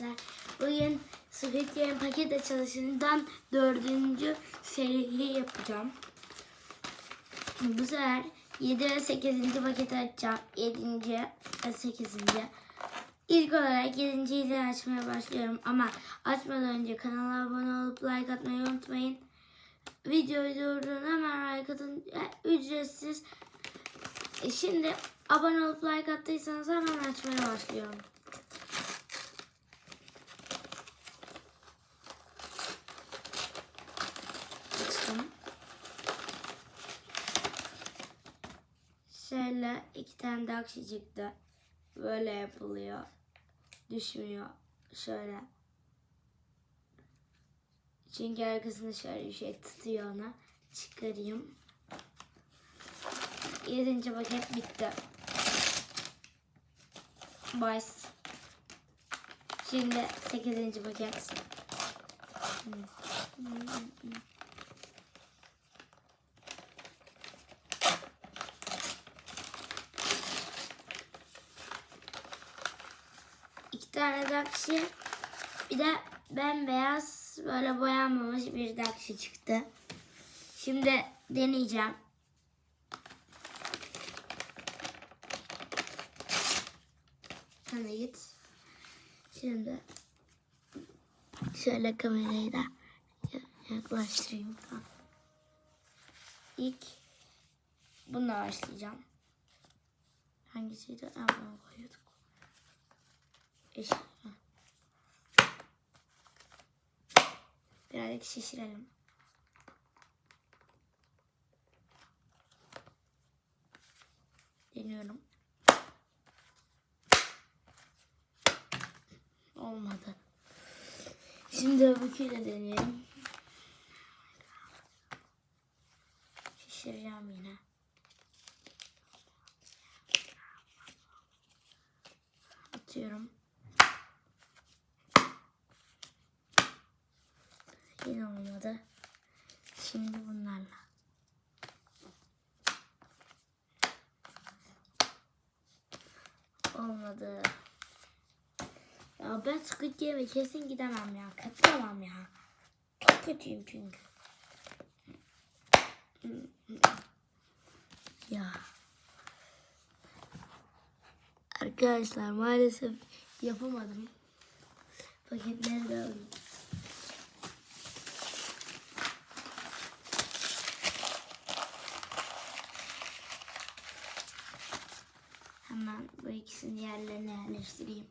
arkadaşlar. Bugün Squid Game paket açılışından dördüncü seriyi yapacağım. Bu sefer 7 ve 8. paketi açacağım. 7. ve 8. İlk olarak 7. ile açmaya başlıyorum ama açmadan önce kanala abone olup like atmayı unutmayın. Videoyu durdurun hemen like atın. Ücretsiz. E, Şimdi abone olup like attıysanız hemen açmaya başlıyorum. Açtım. Şöyle iki tane de akşi çıktı. Böyle yapılıyor. Düşmüyor. Şöyle. Çünkü arkasında şöyle bir şey tutuyor ona. Çıkarayım. Yedinci paket bitti. Boys. Şimdi sekizinci paket. İki tane dakşi. Bir de bembeyaz böyle boyanmamış bir dakşi çıktı. Şimdi deneyeceğim. Sana git. Şimdi şöyle kamerayı da yaklaştırayım. İlk bununla başlayacağım. Hangisiydi? Ha, bunu koyuyorduk. Ha. Birazcık şişirelim. Deniyorum. Olmadı. Şimdi öbürküyle deneyelim. Şişireceğim yine. Atıyorum. Yine olmadı. Şimdi bunlarla. Olmadı. Ya ben Squid Game'e kesin gidemem ya. Katılamam ya. Çok kötüyüm çünkü. Ya. Arkadaşlar maalesef yapamadım. Paketleri de alayım. Hemen bu ikisini yerlerine yerleştireyim.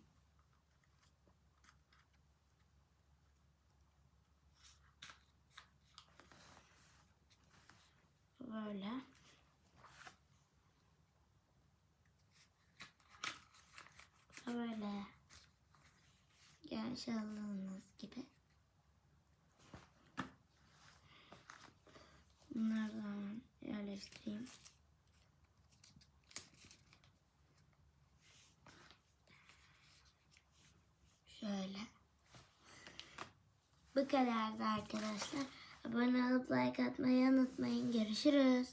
Böyle. Böyle. Görmüş olduğunuz gibi. Bunlardan yerleştireyim. Şöyle. Bu kadardı arkadaşlar. Abone olup like atmayı unutmayın. Görüşürüz.